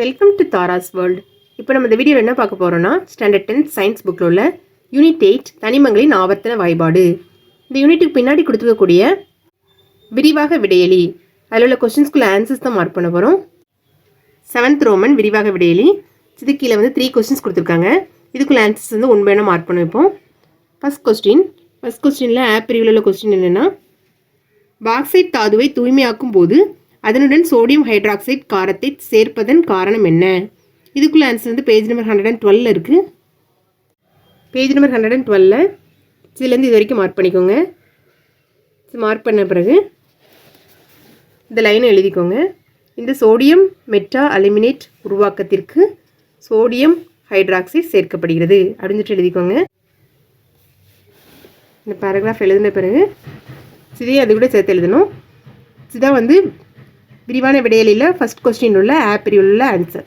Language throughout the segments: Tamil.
வெல்கம் டு தாராஸ் வேர்ல்டு இப்போ நம்ம இந்த வீடியோவில் என்ன பார்க்க போகிறோம்னா ஸ்டாண்டர்ட் டென்த் சயின்ஸ் புக்கில் உள்ள யூனிட் எயிட் தனிமங்களின் ஆவர்த்தன வாய்பாடு. இந்த யூனிட்டுக்கு பின்னாடி கொடுத்துருக்கக்கூடிய விரிவாக விடையலி அதில் உள்ள கொஸ்டின்ஸ்குள்ள ஆன்சர்ஸ் தான் மார்க் பண்ண போகிறோம் செவன்த் ரோமன் விரிவாக விடையலி இது கீழே வந்து த்ரீ கொஸ்டின்ஸ் கொடுத்துருக்காங்க. இதுக்குள்ள ஆன்சர்ஸ் வந்து உண்மையான மார்க் பண்ண வைப்போம். ஃபஸ்ட் கொஸ்டின் ஃபஸ்ட் கொஸ்டினில் ஆப் பிரிவில் உள்ள கொஸ்டின் என்னென்னா பாக்சைட் தாதுவை தூய்மையாக்கும் போது அதனுடன் சோடியம் ஹைட்ராக்சைட் காரத்தை சேர்ப்பதன் காரணம் என்ன? இதுக்குள்ள ஆன்சர் வந்து page number hundred and twelve இருக்குது பேஜ் நம்பர் ஹண்ட்ரட் அண்ட் டுவெல்ல இதுலேருந்து இது வரைக்கும் மார்க் பண்ணிக்கோங்க. மார்க் பண்ண பிறகு இந்த லைனை எழுதிக்கோங்க. இந்த சோடியம் மெட்டா அலுமினேட் உருவாக்கத்திற்கு சோடியம் ஹைட்ராக்சைட் சேர்க்கப்படுகிறது. அப்படின்னு சொல்லிட்டு எழுதிக்கோங்க. இந்த பேராகிராஃப் எழுதின பிறகு சிதையை அது கூட சேர்த்து எழுதணும். சிதா வந்து விரிவான விடையலில் ஃபஸ்ட் கொஸ்டின் உள்ள ஆப்பிரிவில் உள்ள answer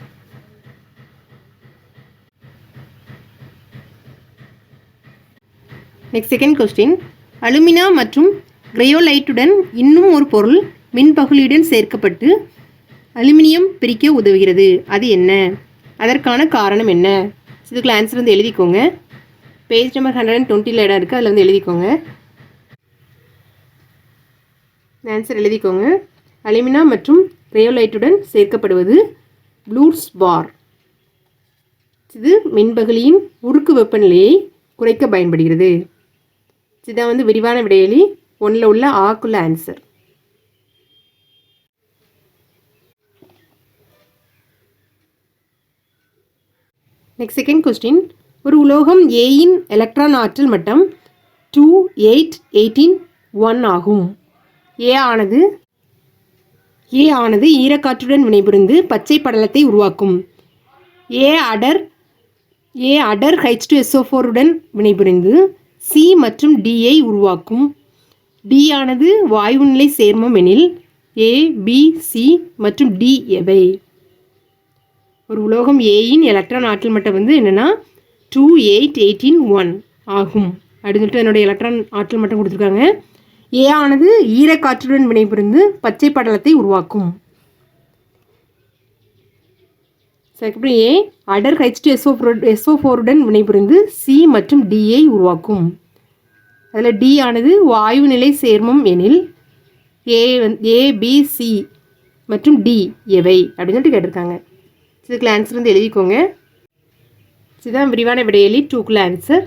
next second question alumina மற்றும் கிரையோலைட்டுடன் இன்னும் ஒரு பொருள் மின்பகுளியுடன் சேர்க்கப்பட்டு அலுமினியம் பிரிக்க உதவுகிறது. அது என்ன? அதற்கான காரணம் என்ன? இதுக்குள்ள ஆன்சர் வந்து எழுதிக்கோங்க. பேஜ் நம்பர் ஹண்ட்ரட் அண்ட் டுவெண்ட்டியில் இடம் இருக்குது அதில் வந்து எழுதிக்கோங்க. ஆன்சர் எழுதிக்கோங்க. அலுமினா மற்றும் ரேயோலைட்டுடன் சேர்க்கப்படுவது ப்ளூட்ஸ் பார். இது மின்பகுளியின் உருக்கு வெப்பநிலையை குறைக்க பயன்படுகிறது. இதுதான் வந்து விரிவான விடையலி ஒன்றில் உள்ள ஆக்குள்ள ஆன்சர் நெக்ஸ்ட் செகண்ட் கொஸ்டின் ஒரு உலோகம் ஏயின் எலக்ட்ரான் ஆற்றல் மட்டம் டூ எயிட் எயிட்டீன் ஒன் ஆகும். ஏ ஆனது ஏ ஆனது ஈரக்காற்றுடன் வினைபுரிந்து பச்சை படலத்தை உருவாக்கும். ஏ அடர் ஏ அடர் ஹைச் டு எஸ்ஓஃபோருடன் வினைபுரிந்து சி மற்றும் டியை உருவாக்கும். டி ஆனது வாயுநிலை சேர்மம் எனில் ஏ பி சி மற்றும் டி எவை? ஒரு உலோகம் ஏயின் எலக்ட்ரான் ஆற்றல் மட்டம் வந்து என்னென்னா டூ எயிட் எயிட்டீன் ஒன் ஆகும். அப்படின்னு சொல்லிட்டு என்னுடைய எலக்ட்ரான் ஆற்றல் மட்டம் கொடுத்துருக்காங்க. ஏ ஆனது ஈரக்காற்றுடன் வினைபுரிந்து பச்சை படலத்தை உருவாக்கும். அதுக்கப்புறம் ஏ அடர் ஹெச் எஸ்ஓ எஸ்ஓ ஃபோருடன் வினைபுரிந்து சி மற்றும் டியை உருவாக்கும். அதில் டி ஆனது வாயு நிலை சேர்மம் எனில் ஏ ஏ ஏபிசி மற்றும் டி எவை அப்படின்னு சொல்லிட்டு கேட்டிருக்காங்க. இதுக்குள்ள ஆன்சர் வந்து எழுதிக்கோங்க. இதுதான் விரிவான விடையலி டூக்குள்ள ஆன்சர்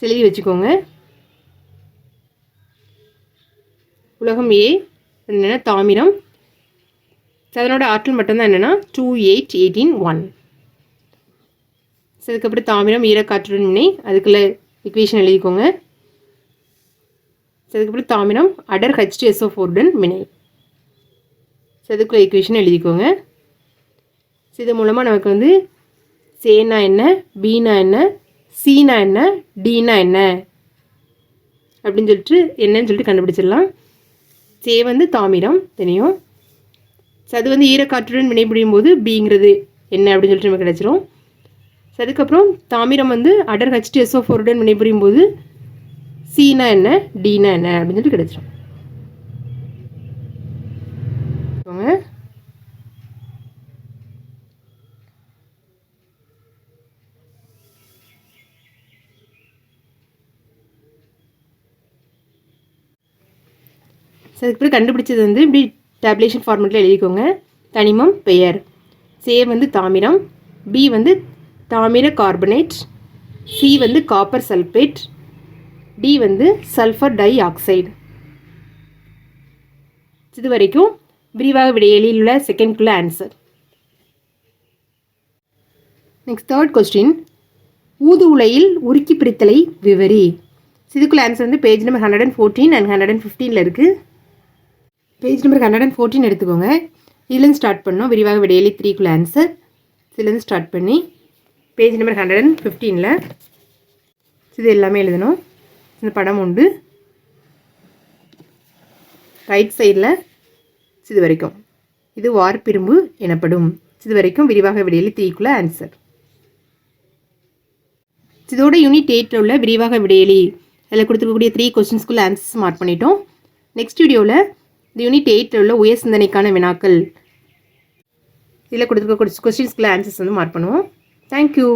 எழுதி வச்சுக்கோங்க. உலகம் ஏ என்னென்னா? தாமிரம். அதனோட ஆற்றல் மட்டும்தான் என்னென்னா டூ எயிட் எயிட்டீன் ஒன் அதுக்கப்புறம் தாமிரம் ஈரக்காற்றுடன் வினை. அதுக்குள்ள இக்குவேஷன் எழுதிக்கோங்க. அதுக்கப்புறம் தாமிரம் அடர் ஹெச்டிஎஸ்ஓ ஃபோர்டன் ஃபோருடன் வினை. அதுக்குள்ள இக்குவேஷன் எழுதிக்கோங்க. ஸோ இது மூலமாக நமக்கு வந்து சேனா என்ன பீனா என்ன சீனா என்ன டீனா என்ன? அப்படின்னு சொல்லிட்டு என்னன்னு சொல்லிட்டு கண்டுபிடிச்சிடலாம். சே வந்து தாமிரம் தெரியும் ஸோ அது வந்து ஈரக்காற்றுடன் வினைபுரியும் போது பிங்கிறது என்ன அப்படின்னு சொல்லிட்டு நமக்கு கிடச்சிரும். ஸோ அதுக்கப்புறம் தாமிரம் வந்து அடர் ஹெச்டிஎஸ்ஓ ஃபோருடன் வினைபுரியும் போது சீனா என்ன டீனா என்ன அப்படின்னு சொல்லிட்டு கிடச்சிரும். ஸோ அதுக்கப்புறம் கண்டுபிடிச்சது வந்து இப்படி டேப்லேஷன் ஃபார்மெட்டில் எழுதிக்கோங்க. தனிமம் பெயர். சே வந்து தாமிரம். பி வந்து தாமிர கார்பனேட் சி வந்து காப்பர் சல்பேட் டி வந்து சல்ஃபர் டை ஆக்சைடு இது வரைக்கும் விரிவாக விடையலில் உள்ள செகண்ட்குள்ள ஆன்சர் நெக்ஸ்ட் தேர்ட் கொஸ்டின் ஊது உலையில் உருக்கி பிரித்தலை விவரி. இதுக்குள்ள ஆன்சர் வந்து page number hundred and fourteen and hundred and ஃபிஃப்டீனில் இருக்குது page number hundred and fourteen எடுத்துக்கோங்க. இதுலேருந்து ஸ்டார்ட் பண்ணோம் விரிவாக விடையலி த்ரீக்குள்ள ஆன்சர் இதுலேருந்து ஸ்டார்ட் பண்ணி பேஜ் நம்பர் ஹண்ட்ரட் அண்ட் ஃபிஃப்டீனில் இது எல்லாமே எழுதணும். இந்த படம் உண்டு. ரைட் சைடில் இது வரைக்கும். இது வார்பிரும்பு எனப்படும். இது வரைக்கும் விரிவாக விடையலி த்ரீக்குள்ள ஆன்சர் இதோட யூனிட் எயிட்டில் உள்ள விரிவாக விடையலி அதில் கொடுத்துருக்கக்கூடிய த்ரீ கொஸ்டின்ஸ்க்குள்ள ஆன்சர்ஸ் மார்க் பண்ணிட்டோம். நெக்ஸ்ட் வீடியோவில் இந்த யூனிட் எயிட்டில் உள்ள உயர் சிந்தனைக்கான வினாக்கள். இதில் கொடுத்துருக்க கொஸ்டின்ஸ்க்குள்ள ஆன்சர்ஸ் வந்து மார்க் பண்ணுவோம். Thank you